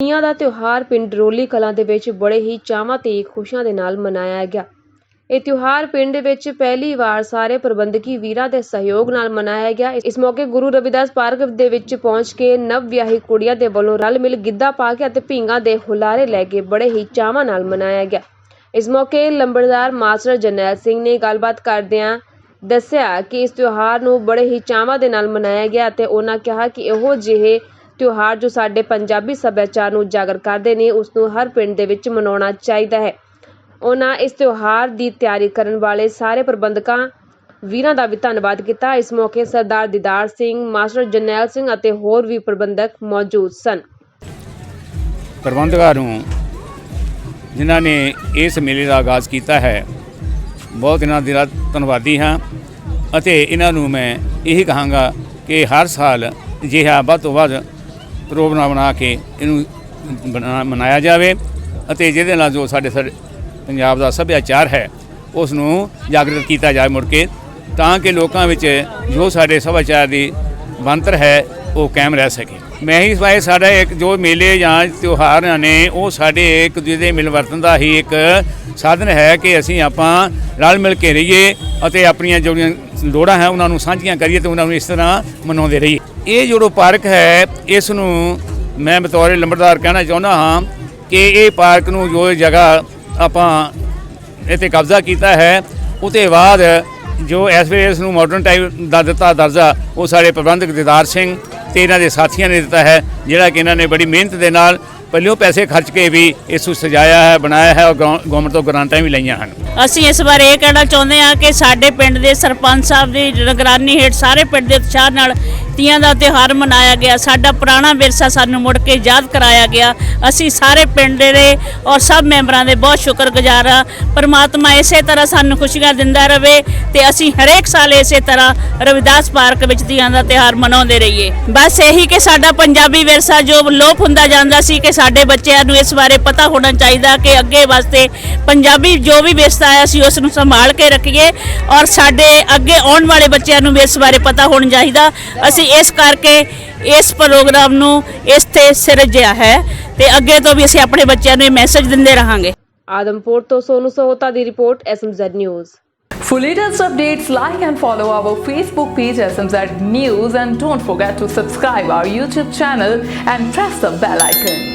ਤੀਆਂ ਦਾ ਤਿਉਹਾਰ ਪਿੰਡ ਰੋਲੀ ਕਲਾਂ ਦੇ ਵਿੱਚ ਬੜੇ ਹੀ ਚਾਵਾਂ ਤੇ ਖੁਸ਼ੀਆਂ ਦੇ ਨਾਲ ਮਨਾਇਆ ਗਿਆ। ਇਹ ਤਿਉਹਾਰ ਪਿੰਡ ਵਿੱਚ ਪਹਿਲੀ ਵਾਰ ਸਾਰੇ ਪ੍ਰਬੰਧਕੀ ਵੀਰਾਂ ਦੇ ਸਹਿਯੋਗ ਨਾਲ ਮਨਾਇਆ ਗਿਆ। ਇਸ ਮੌਕੇ ਗੁਰੂ ਰਵਿਦਾਸ ਪਾਰਕ ਦੇ ਵਿੱਚ ਪਹੁੰਚ ਕੇ ਨਵ ਵਿਆਹੀ ਕੁੜੀਆਂ ਦੇ ਵੱਲੋਂ ਰਲ ਮਿਲ ਗਿੱਧਾ ਪਾ ਕੇ ਅਤੇ ਭੀਂਗਾ ਦੇ ਹੁਲਾਰੇ ਲੈ ਕੇ ਬੜੇ ਹੀ ਚਾਵਾਂ ਨਾਲ ਮਨਾਇਆ ਗਿਆ। ਇਸ ਮੌਕੇ ਲੰਬੜਦਾਰ ਮਾਸਟਰ ਜਰਨੈਲ ਸਿੰਘ ਨੇ ਗੱਲਬਾਤ ਕਰਦਿਆਂ ਦੱਸਿਆ ਕਿ ਇਸ ਤਿਉਹਾਰ ਨੂੰ ਬੜੇ ਹੀ ਚਾਵਾਂ ਦੇ ਨਾਲ ਮਨਾਇਆ ਗਿਆ ਅਤੇ ਉਹਨਾਂ ਕਿਹਾ ਕਿ ਇਹੋ ਜਿਹੇ ਤਿਉਹਾਰ ਜੋ ਸਾਡੇ ਪੰਜਾਬੀ ਸੱਭਿਆਚਾਰ ਨੂੰ ਉਜਾਗਰ ਕਰਦੇ ਨੇ ਉਸ ਨੂੰ ਹਰ ਪਿੰਡ ਦੇ ਵਿੱਚ ਮਨਾਉਣਾ ਚਾਹੀਦਾ ਹੈ। ਉਹਨਾਂ ਇਸ ਤਿਉਹਾਰ ਦੀ ਤਿਆਰੀ ਕਰਨ ਵਾਲੇ ਸਾਰੇ ਪ੍ਰਬੰਧਕਾਂ, ਵੀਰਾਂ ਦਾ ਵੀ ਧੰਨਵਾਦ ਕੀਤਾ। ਇਸ ਮੌਕੇ ਸਰਦਾਰ ਦੀਦਾਰ ਸਿੰਘ, ਮਾਸਟਰ ਜਰਨੈਲ ਸਿੰਘ ਅਤੇ ਹੋਰ ਵੀ ਪ੍ਰਬੰਧਕ ਮੌਜੂਦ ਸਨ। ਪ੍ਰਬੰਧਕਾਂ ਨੂੰ, ਜਿਨ੍ਹਾਂ ਨੇ ਇਸ ਮੇਲੇ ਦਾ ਆਗਾਜ਼ ਕੀਤਾ ਹੈ, ਬਹੁਤ ਇਹਨਾਂ ਦਾ ਧੰਨਵਾਦੀ ਹਾਂ ਅਤੇ ਇਹਨਾਂ ਨੂੰ ਮੈਂ ਇਹੀ ਕਹਾਂਗਾ ਕਿ ਹਰ ਸਾਲ ਅਜਿਹਾ ਵੱਧ ਤੋਂ ਵੱਧ ਪ੍ਰੋਗਰਾਮ ਬਣਾ ਕੇ ਇਹਨੂੰ ਬਣਾ- ਮਨਾਇਆ ਜਾਵੇ ਅਤੇ ਜਿਹਦੇ ਨਾਲ ਜੋ ਸਾਡੇ ਸਰ, ਪੰਜਾਬ ਦਾ ਸੱਭਿਆਚਾਰ ਹੈ ਉਸ ਨੂੰ ਜਾਗਰਤ ਕੀਤਾ ਜਾਵੇ ਮੁੜ ਕੇ, ਤਾਂ ਕਿ ਲੋਕਾਂ ਵਿੱਚ ਜੋ ਸਾਡੇ ਸੱਭਿਆਚਾਰ ਦੀ ਬਣਤਰ ਹੈ, ਉਹ ਕਾਇਮ ਰਹਿ ਸਕੇ। ਮੈਂ ਹੀ ਸਵਾਏ ਸਾਡਾ ਇੱਕ ਜੋ ਮੇਲੇ ਜਾਂ ਤਿਉਹਾਰ ਨੇ, ਉਹ ਸਾਡੇ ਇੱਕ ਦੂਜੇ ਦੇ ਮਿਲਵਰਤਨ ਦਾ ਹੀ ਇੱਕ ਸਾਧਨ ਹੈ ਕਿ ਅਸੀਂ ਆਪਾਂ ਰਲ ਮਿਲ ਕੇ ਰਹੀਏ ਅਤੇ ਆਪਣੀਆਂ ਜਿਹੜੀਆਂ ਲੋੜਾਂ ਹੈ ਉਹਨਾਂ ਨੂੰ ਸਾਂਝੀਆਂ ਕਰੀਏ ਤੇ ਉਹਨਾਂ ਨੂੰ ਇਸ ਤਰ੍ਹਾਂ ਮਨਾਉਂਦੇ ਰਹੀਏ। ਇਹ ਜਿਹੜੋ ਪਾਰਕ ਹੈ, ਇਸ ਨੂੰ ਮੈਂ ਬਤੌਰ ਲੰਬੜਦਾਰ ਕਹਿਣਾ ਚਾਹੁੰਦਾ ਹਾਂ ਕਿ ਇਹ ਪਾਰਕ ਨੂੰ ਜੋ ਜਗ੍ਹਾ ਆਪਾਂ ਇੱਥੇ ਕਬਜ਼ਾ ਕੀਤਾ ਹੈ ਉਤੇ ਬਾਅਦ ਜੋ ਇਸ ਵੇਲੇ ਇਸ ਨੂੰ ਮਾਡਰਨ ਟਾਈਪ ਦਾ ਦਿੱਤਾ ਦਰਜਾ, ਉਹ ਸਾਡੇ ਪ੍ਰਬੰਧਕ ਦੀਦਾਰ ਸਿੰਘ ਤੇ ਇਹਨਾਂ ਦੇ ਸਾਥੀਆਂ ਨੇ ਦਿੱਤਾ ਹੈ, ਜਿਹੜਾ ਕਿ ਇਹਨਾਂ ਨੇ ਬੜੀ ਮਿਹਨਤ ਦੇ ਨਾਲ ਪਹਿਲੋਂ ਪੈਸੇ ਖਰਚ ਕੇ ਵੀ ਇਸ ਨੂੰ ਸਜਾਇਆ ਹੈ, ਬਣਾਇਆ ਹੈ ਔਰ ਗਵਰਨਮੈਂਟ ਤੋਂ ਗ੍ਰਾਂਟਾਂ ਵੀ ਲਈਆਂ ਹਨ। ਅਸੀਂ ਇਸ ਬਾਰੇ ਇਹ ਕਹਿਣਾ ਚਾਹੁੰਦੇ ਹਾਂ ਕਿ ਸਾਡੇ ਪਿੰਡ ਦੇ ਸਰਪੰਚ ਸਾਹਿਬ ਦੀ ਨਿਗਰਾਨੀ ਹੇਠ ਸਾਰੇ ਪਿੰਡ ਦੇ ਉਤਸ਼ਾਹ ਨਾਲ ਤੀਆਂ ਦਾ ਤਿਉਹਾਰ ਮਨਾਇਆ ਗਿਆ। ਸਾਡਾ ਪੁਰਾਣਾ ਵਿਰਸਾ ਸਾਨੂੰ ਮੁੜ ਕੇ ਯਾਦ ਕਰਾਇਆ ਗਿਆ। ਅਸੀਂ ਸਾਰੇ ਪਿੰਡ ਦੇ ਔਰ ਸਭ ਮੈਂਬਰਾਂ ਦੇ ਬਹੁਤ ਸ਼ੁਕਰਗੁਜ਼ਾਰ ਹਾਂ। ਪਰਮਾਤਮਾ ਇਸੇ ਤਰ੍ਹਾਂ ਸਾਨੂੰ ਖੁਸ਼ੀਆਂ ਦਿੰਦਾ ਰਵੇ ਤੇ ਅਸੀਂ ਹਰੇਕ ਸਾਲ ਇਸੇ ਤਰ੍ਹਾਂ ਰਵਿਦਾਸ ਪਾਰਕ ਵਿੱਚ ਤੀਆਂ ਦਾ ਤਿਉਹਾਰ ਮਨਾਉਂਦੇ ਰਹੀਏ। ਬਸ ਇਹੀ ਕਿ ਸਾਡਾ ਪੰਜਾਬੀ ਵਿਰਸਾ ਜੋ ਲੋਪ ਹੁੰਦਾ ਜਾਂਦਾ ਸੀ ਕਿ ਸਾਡੇ ਬੱਚਿਆਂ ਨੂੰ ਇਸ ਬਾਰੇ ਪਤਾ ਹੋਣਾ ਚਾਹੀਦਾ ਕਿ ਅੱਗੇ ਵਾਸਤੇ ਪੰਜਾਬੀ ਜੋ ਵੀ ਵਿਰਸਾ ਹੈ ਅਸੀਂ ਉਸ ਨੂੰ ਸੰਭਾਲ ਕੇ ਰੱਖੀਏ ਔਰ ਸਾਡੇ ਅੱਗੇ ਆਉਣ ਵਾਲੇ ਬੱਚਿਆਂ ਨੂੰ ਵੀ ਇਸ ਬਾਰੇ ਪਤਾ ਹੋਣਾ ਚਾਹੀਦਾ। ਅਸੀਂ ਅਸੀਂ ਇਸ ਕਰਕੇ ਇਸ ਪ੍ਰੋਗਰਾਮ ਨੂੰ ਇਸ ਤੇ ਸਿਰਜਿਆ ਹੈ ਤੇ ਅੱਗੇ ਤੋਂ ਵੀ ਅਸੀਂ ਆਪਣੇ ਬੱਚਿਆਂ ਨੂੰ ਇਹ ਮੈਸੇਜ ਦਿੰਦੇ ਰਹਾਂਗੇ ਆਦਮਪੁਰ ਤੋਂ ਸੋਨੂ ਸਹੋਤਾ ਦੀ report SMZ news For latest updates, like and follow our Facebook page SMZ News and don't forget to subscribe our YouTube channel and press the bell icon.